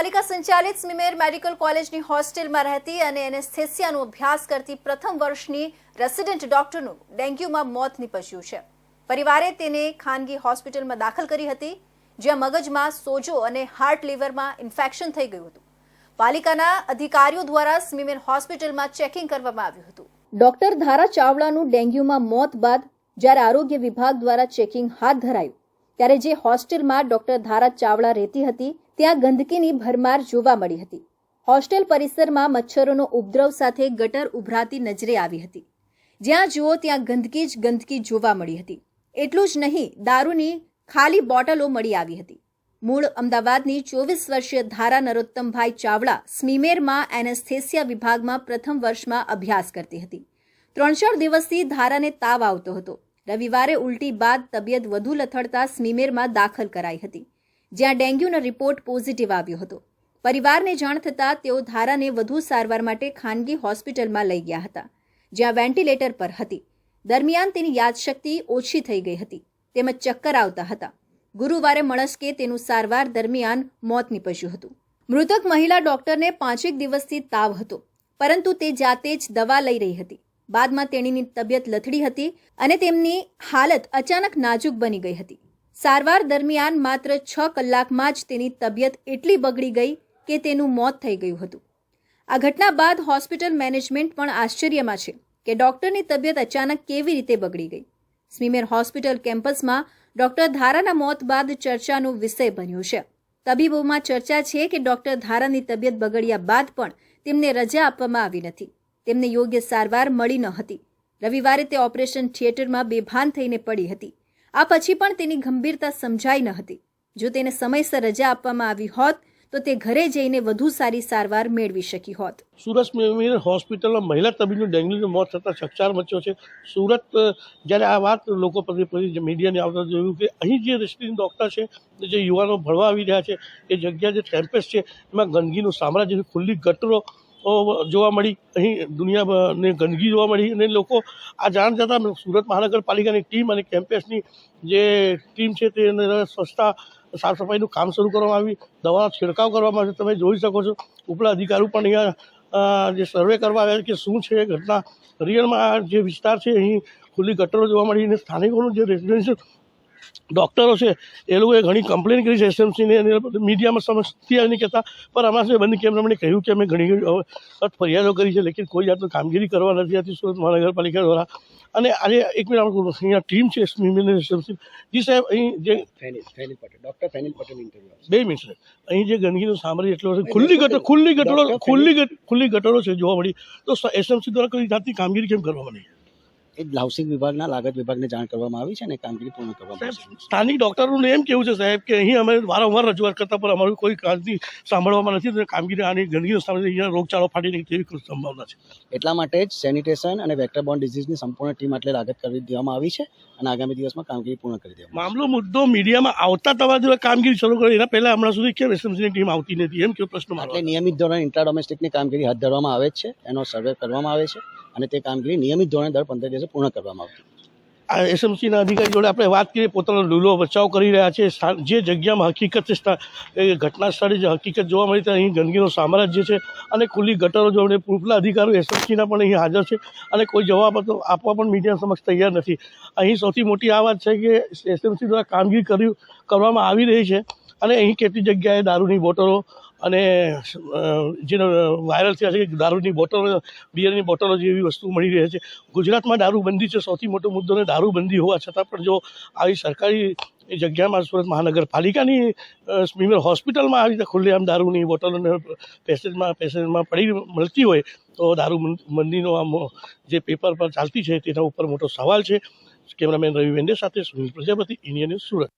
પાલિકા સંચાલિત સ્મીમેર મેડિકલ કોલેજની હોસ્ટેલમાં રહેતી અને એનેસ્થેસિયાનો અભ્યાસ કરતી પ્રથમ વર્ષની રેસિડેન્ટ ડોક્ટરનું ડેન્ગ્યુમાં મોત નીપજ્યું છે. પરિવારે તેને ખાનગી હોસ્પિટલમાં દાખલ કરી હતી, જ્યાં મગજમાં સોજો અને હાર્ટ લીવરમાં ઇન્ફેક્શન થઈ ગયું હતું. પાલિકાના અધિકારીઓ દ્વારા સ્મીમેર હોસ્પિટલમાં ચેકિંગ કરવામાં આવ્યું હતું. ડોક્ટર ધારા ચાવડાનું ડેન્ગ્યુમાં મોત બાદ જ્યારે આરોગ્ય વિભાગ દ્વારા ચેકિંગ હાથ ધરાયું, ત્યારે જે હોસ્ટેલમાં ડોક્ટર ધારા ચાવડા રહેતી હતી ત્યાં ગંદકીની ભરમાર જોવા મળી હતી. હોસ્ટેલ પરિસરમાં મચ્છરોનો ઉપદ્રવ સાથે ગટર ઉભરાતી નજરે આવી હતી. જ્યાં જુઓ ત્યાં ગંદકી જ ગંદકી જોવા મળી હતી. એટલું જ નહીં, દારૂની ખાલી બોટલો મળી આવી હતી. મૂળ અમદાવાદની ચોવીસ વર્ષીય ધારા નરોત્તમભાઈ ચાવડા સ્મીમેરમાં એનેસ્થેસિયા વિભાગમાં પ્રથમ વર્ષમાં અભ્યાસ કરતી હતી. ત્રણ ચાર દિવસથી ધારાને તાવ આવતો હતો. રવિવારે ઉલટી બાદ તબિયત વધુ લથડતા સ્મીમેરમાં દાખલ કરાઈ હતી. જ્યાં ડેન્ગ્યુનો રિપોર્ટ પોઝિટિવ આવ્યો હતો. પરિવારને જાણ થતાં તેઓ ધારાને વધુ સારવાર માટે ખાનગી હોસ્પિટલમાં લઈ ગયા હતા, જ્યાં વેન્ટિલેટર પર હતી. દરમિયાન તેની યાદશક્તિ ઓછી થઈ ગઈ હતી. તેમજ ચક્કર આવતા હતા. ગુરુવારે મળસ્કે તેનું સારવાર દરમિયાન મોત નીપજ્યું હતું. મૃતક મહિલા ડોક્ટરને પાંચેક દિવસથી તાવ હતો, પરંતુ તે જાતે જ દવા લઈ રહી હતી. બાદમાં તેણીની તબિયત લથડી હતી અને તેમની હાલત અચાનક નાજુક બની ગઈ હતી. સારવાર દરમિયાન માત્ર છ કલાકમાં જ તેની તબિયત એટલી બગડી ગઈ કે તેનું મોત થઈ ગયું હતું. આ ઘટના બાદ હોસ્પિટલ મેનેજમેન્ટ પણ આશ્ચર્યમાં છે કે ડોક્ટરની તબિયત અચાનક કેવી રીતે બગડી ગઈ. સ્મીમેર હોસ્પિટલ કેમ્પસમાં ડોક્ટર ધારાના મોત બાદ ચર્ચાનો વિષય બન્યો છે. તબીબોમાં ચર્ચા છે કે ડોક્ટર ધારાની તબિયત બગડ્યા બાદ પણ તેમને રજા આપવામાં આવી નથી. તેમને યોગ્ય સારવાર મળી ન હતી. રવિવારે તે ઓપરેશન થિયેટરમાં બેભાન થઈને પડી હતી. આ પછી પણ તેની ગંભીરતા સમજાઈ ન હતી. જો તેને સમયસર રજા આપવામાં આવી હોત, તો તે ઘરે જઈને વધુ સારી સારવાર મેળવી શકી હોત. સુરત મેમોરિયલ હોસ્પિટલમાં મહિલા તબીબનું ડેન્ગ્યુનું મોત થતાં ચકચાર મચ્યો છે. સુરત જ્યારે આ વાત લોકો મીડિયાને આવતા જોયું કે અહીં જે રેસિડેન્ટ ડૉક્ટર છે, જે યુવાનો ભણવા આવી રહ્યા છે, એ જગ્યા જે કેમ્પસ છે, એમાં ગંદકીનું સામ્રાજ્ય ખુલ્લી ગટરો જોવા મળી, અહીં દુનિયાને ગંદકી જોવા મળી અને લોકો આ જાણ જતાં સુરત મહાનગરપાલિકાની ટીમ અને કેમ્પસની જે ટીમ છે તે સ્વચ્છતા સાફ સફાઈનું કામ શરૂ કરવામાં આવી. દવાનો છિડકાવ કરવામાં આવ્યો. તમે જોઈ શકો છો, ઉપલા અધિકારીઓ પણ અહીંયા જે સર્વે કરવા આવ્યા કે શું છે ઘટના. રિયલમાં જે વિસ્તાર છે, અહીં ખુલ્લી ગટરો જોવા મળી અને સ્થાનિકોનું જે રેસિડેન્શિયલ ડૉક્ટરો છે એ લોકોએ ઘણી કમ્પ્લેન કરી છે એસએમસીને અને મીડિયામાં સમસ્યા નહીં કહેતા પણ અમારા બંધ કેમેરામને કહ્યું કે અમે ઘણી ફરિયાદો કરી છે લેકિન કોઈ જાતનું કામગીરી કરવા નથી આવતી સુરત મહાનગરપાલિકા દ્વારા. અને આજે એક મિનિટ અહીંયા ટીમ છે એસએમસી જી સાહેબ અહીં જે ફેનિલ પટેલ ડોક્ટર ફેનિલ પટેલ ઇન્ટરવ્યુ બે મિનિટ અહીં જે ગંદકીનું સામરી એટલો છે ખુલ્લી ગટર ખુલ્લી ગટરો ખુલ્લી ખુલ્લી ગટરો છે જોવા મળી. તો એસએમસી દ્વારા કોઈ જાતની કામગીરી કેમ કરવામાં નહીં એ હાઉસિંગ વિભાગના લાગત વિભાગને જાણ કરવામાં આવી છે અને કામગીરી પૂર્ણ કરવામાં આવી છે સ્થાનિક ડૉક્ટરોનું એમ કેવું છે સાહેબ કે અહીં અમે વારંવાર રજૂઆત કરતા પણ અમારું કોઈ કાળજી સાંભળવામાં નથી કામગીરી આની ગંદકીનો સામે અહીંયા રોગચાળો ફાટી નીકળે તેવી સંભાવના છે. એટલા માટે જ સેનિટેશન અને વેક્ટર બોર્ન ડિઝીઝની સંપૂર્ણ ટીમ આટલે લાગત કરી દેવામાં આવી છે અને આગામી દિવસમાં કામગીરી પૂર્ણ કરી દેવામાં મામલો મુદ્દો મીડિયામાં આવતા તમારા જોડે કામગીરી શરૂ કરી એના પહેલા હમણાં સુધી કેમ એસએમસીની ટીમ આવતી નથી એમ કેવો પ્રશ્ન મારો એટલે નિયમિત ધોરણે ઇન્ટ્રા ડોમેસ્ટિકની કામગીરી હાથ ધરવામાં આવે છે એનો સર્વે કરવામાં આવે છે. અને તે કામગીરી નિયમિત ધોરણે દર પંદર દિવસે પૂર્ણ કરવામાં આવતી. આ એસએમસીના અધિકારી જોડે આપણે વાત કરીએ પોતાનો લૂલો બચાવ કરી રહ્યા છે. જે જગ્યામાં હકીકત ઘટના સ્થળે જે હકીકત જોવા મળી તો અહીં ગંદકીનો સામ્રાજ્ય છે અને ખુલ્લી ગટરો જોડે ઉપલા અધિકારીઓ એસએમસીના પણ અહીં હાજર છે અને કોઈ જવાબ આપવા પણ મીડિયા સમક્ષ તૈયાર નથી. અહીં સૌથી મોટી આ વાત છે કે એસએમસી દ્વારા કામગીરી કર્યું કરવામાં આવી રહી છે. અને અહીં કેટલી જગ્યાએ દારૂની બોટલો અને જેનો વાયરલ થયા છે કે દારૂની બોટલો બિયરની બોટલો જેવી વસ્તુ મળી રહી છે. ગુજરાતમાં દારૂબંધી છે સૌથી મોટો મુદ્દો ને દારૂબંધી હોવા છતાં પણ જો આવી સરકારી જગ્યામાં સુરત મહાનગરપાલિકાની અ, હોસ્પિટલમાં આવી રીતે ખુલ્લેઆમ દારૂની બોટલોને પેસેજમાં પેસેજમાં પડી મળતી હોય તો દારૂ બંધીનો આમ જે પેપર પર ચાલતી છે તેના ઉપર મોટો સવાલ છે. કેમેરામેન રવિ વેંડે સાથે સુનિલ પ્રજાપતિ ઇન્ડિયા ન્યૂઝ સુરત.